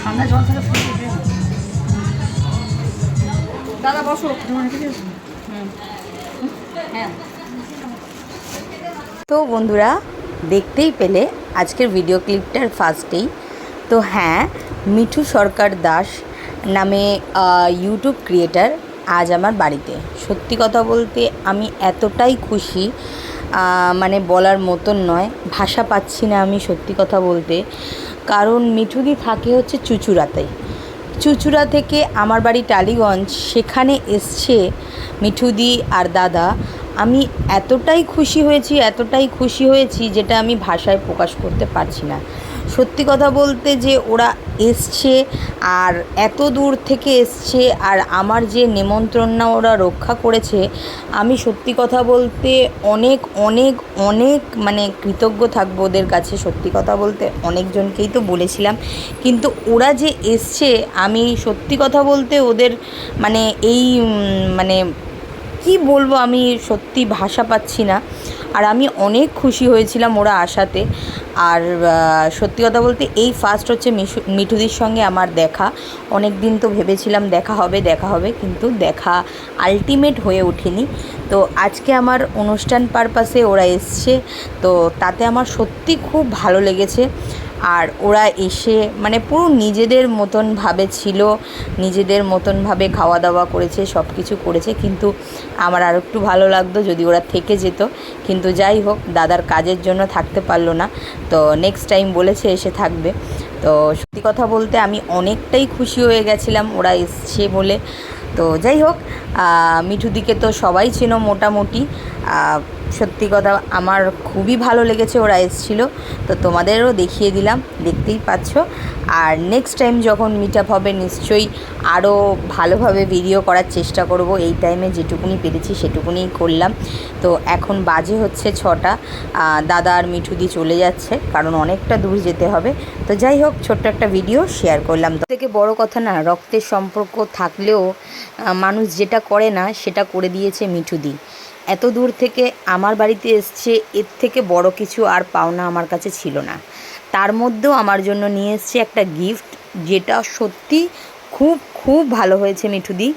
ঠান্ডা জল থেকে দাদা বসো। হ্যাঁ। তো বন্ধুরা দেখতেই পেলে আজকের ভিডিও ক্লিপটার ফার্স্টেই তো হ্যাঁ মিঠু সরকার দাস নামে ইউটিউব ক্রিয়েটার আজ আমার বাড়িতে। সত্যি কথা বলতে আমি এতটাই খুশি মানে বলার মতন নয়। ভাষা পাচ্ছি না আমি সত্যি কথা বলতে। কারণ মিঠুদি থাকে হচ্ছে চুচুড়াতে চুচুড়া থেকে আমার বাড়ি টালিগঞ্জ, সেখানে এসছে মিঠুদি আর দাদা। আমি এতটাই খুশি হয়েছি, এতটাই খুশি হয়েছি যেটা আমি ভাষায় প্রকাশ করতে পারছি না। সত্যি কথা বলতে যে ওরা এসছে আর এত দূর থেকে এসছে আর আমার যে নেমন্ত্রণটা ওরা রক্ষা করেছে, আমি সত্যি কথা বলতে অনেক অনেক অনেক মানে কৃতজ্ঞ থাকব ওদের কাছে। সত্যি কথা বলতে অনেকজনকেই তো বলেছিলাম। কিন্তু ওরা যে এসছে, আমি সত্যি কথা বলতে ওদের মানে এই মানে কি বলব আমি সত্যি ভাষা পাচ্ছি না। আর আমি অনেক খুশি হয়েছিলাম ওরা আসাতে। আর সত্যি কথা বলতে এই ফার্স্ট হচ্ছে মিঠুদির সঙ্গে আমার দেখা। অনেক দিন তো ভেবেছিলাম দেখা হবে দেখা হবে, কিন্তু দেখা আলটিমেট হয়ে ওঠেনি। তো আজকে আমার অনুষ্ঠান পারপাসে ওরা এসছে। তো তাতে আমার সত্যি খুব ভালো লেগেছে। আর ওরা এসে মানে পুরো নিজেদের মতন ভাবে ছিল, নিজেদের মতন ভাবে খাওয়া দাওয়া করেছে সব কিছু করেছে, কিন্তু আমার আর একটু ভালো লাগতো যদি ওরা থেকে যেত। কিন্তু যাই হোক, দাদার কাজের জন্য থাকতে পারল না, তো নেক্সট টাইম বলেছে এসে থাকবে। তো সত্যি কথা বলতে আমি অনেকটাই খুশি হয়ে গেছিলাম, ওরা এসছে বলে। তো যাই হোক মিঠুদিকে তো সবাই চেনো মোটামুটি। সত্যি কথা, আমার খুবই ভালো লেগেছে, ওরা এসেছিল। তো তোমাদেরও দেখিয়ে দিলাম, দেখতেই পাচ্ছ। আর নেক্সট টাইম যখন মিট আপ হবে, নিশ্চয়ই আরও ভালোভাবে ভিডিও করার চেষ্টা করব। এই টাইমে যেটুকুনি পেরেছি সেটুকুনি করলাম। তো এখন বাজে হচ্ছে ছটা। দাদা আর মিঠুদি চলে যাচ্ছে, কারণ অনেকটা দূর যেতে হবে। তো যাই হোক, ছোট্ট একটা ভিডিও শেয়ার করলাম। থেকে বড় কথা না, রক্তের সম্পর্ক থাকলেও মানুষ যেটা করে না, সেটা করে দিয়েছে মিঠুদি। এত দূর থেকে আমার বাড়িতে এসছে, এর থেকে বড় কিছু আর পাওনা আমার কাছে ছিল না। তার মধ্যেও আমার জন্য নিয়ে এসছে একটা গিফট যেটা সত্যি খুব খুব ভালো হয়েছে মিঠুদি।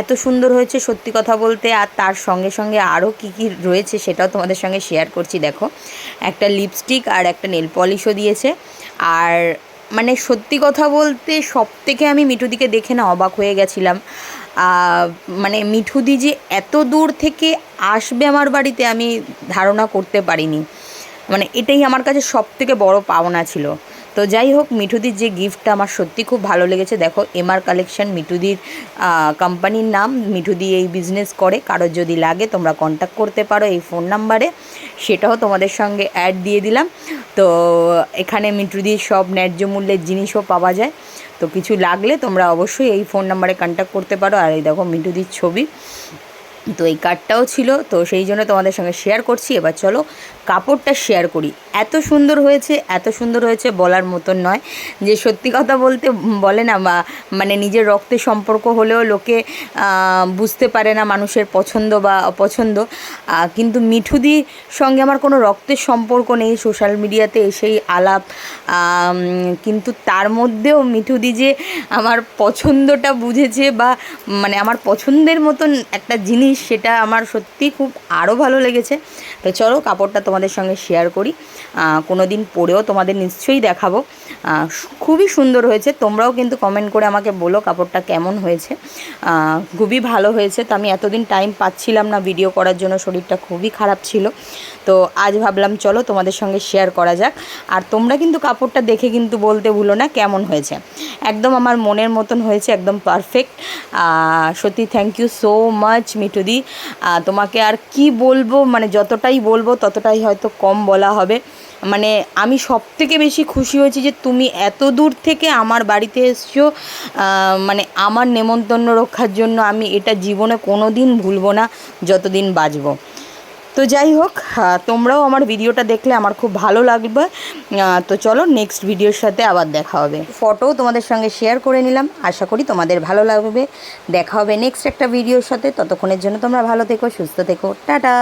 এত সুন্দর হয়েছে সত্যি কথা বলতে, আর তার সঙ্গে সঙ্গে আরও কী কী রয়েছে সেটাও তোমাদের সঙ্গে শেয়ার করছি, দেখো। একটা লিপস্টিক আর একটা নেল পলিশও দিয়েছে। আর মানে সত্যি কথা বলতে সব থেকে আমি মিঠুদিকে দেখে না অবাক হয়ে গেছিলাম। মানে মিঠুদি যে এত দূর থেকে আসবে আমার বাড়িতে আমি ধারণা করতে পারিনি। মানে এটাই আমার কাছে সব থেকে বড় পাওনা ছিল। তো যাই হোক, মিঠুদির যে গিফটটা আমার সত্যি খুব ভালো লেগেছে। দেখো এমআর কালেকশন মিঠুদির কোম্পানির নাম। মিঠুদি এই বিজনেস করে। কারোর যদি লাগে, তোমরা কন্ট্যাক্ট করতে পারো এই ফোন নাম্বারে সেটাও তোমাদের সঙ্গে অ্যাড দিয়ে দিলাম। তো, এখানে মিঠুদির সব ন্যায্য মূল্যের জিনিসও পাওয়া যায়। তো কিছু লাগলে তোমরা অবশ্যই এই ফোন নাম্বারে কন্ট্যাক্ট করতে পারো। আর এই দেখো, মিঠুদির ছবি। তো এই কার্ডটাও ছিল, তো সেই জন্য তোমাদের সঙ্গে শেয়ার করছি। এবার চলো কাপড়টা শেয়ার করি। এত সুন্দর হয়েছে, এত সুন্দর হয়েছে বলার মতন নয়। যে সত্যি কথা বলতে বলে না, বা মানে নিজের রক্তের সম্পর্ক হলেও লোকে বুঝতে পারে না মানুষের পছন্দ বা অপছন্দ। কিন্তু মিঠুদির সঙ্গে আমার কোনো রক্তের সম্পর্ক নেই সোশ্যাল মিডিয়াতে এসেই আলাপ। কিন্তু তার মধ্যেও মিঠুদি যে আমার পছন্দটা বুঝেছে বা মানে আমার পছন্দের মতন একটা জিনিস সেটা আমার সত্যি খুব আরও ভালো লেগেছে। তো চলো কাপড়টা তোমাদের সঙ্গে শেয়ার করি। কোনো দিন পরেও তোমাদের নিশ্চয়ই দেখাবো। খুবই সুন্দর হয়েছে। তোমরাও কিন্তু কমেন্ট করে আমাকে বলো কাপড়টা কেমন হয়েছে। খুবই ভালো হয়েছে। তো আমি এতদিন টাইম পাচ্ছিলাম না ভিডিও করার জন্য, শরীরটা খুবই খারাপ ছিল। তো আজ ভাবলাম, চলো তোমাদের সঙ্গে শেয়ার করা যাক। আর তোমরা কিন্তু কাপড়টা দেখে কিন্তু বলতে ভুলো না কেমন হয়েছে। একদম আমার মনের মতন হয়েছে, একদম পারফেক্ট সত্যি থ্যাংক ইউ সো মাচ মিঠুদি আহ, তোমাকে আর কি বলব মানে যতটাই বলব ততটাই হয়তো কম বলা হবে। মানে আমি সব থেকে বেশি খুশি হয়েছি যে তুমি এত দূর থেকে আমার বাড়িতে এসছো মানে আমার নেমন্তন্ন রক্ষার জন্য আমি এটা জীবনে কোনো দিন ভুলবো না যতদিন বাঁচবো। তো যাই হোক তোমরাও আমার ভিডিওটা দেখলে আমার খুব ভালো লাগবে। তো চলো নেক্সট ভিডিওর সাথে আবার দেখা হবে। ফটোও তোমাদের সঙ্গে শেয়ার করে নিলাম। আশা করি তোমাদের ভালো লাগবে। দেখা হবে নেক্সট একটা ভিডিওর সাথে। ততক্ষণের জন্য তোমরা ভালো থেকো, সুস্থ থেকো। টাটা!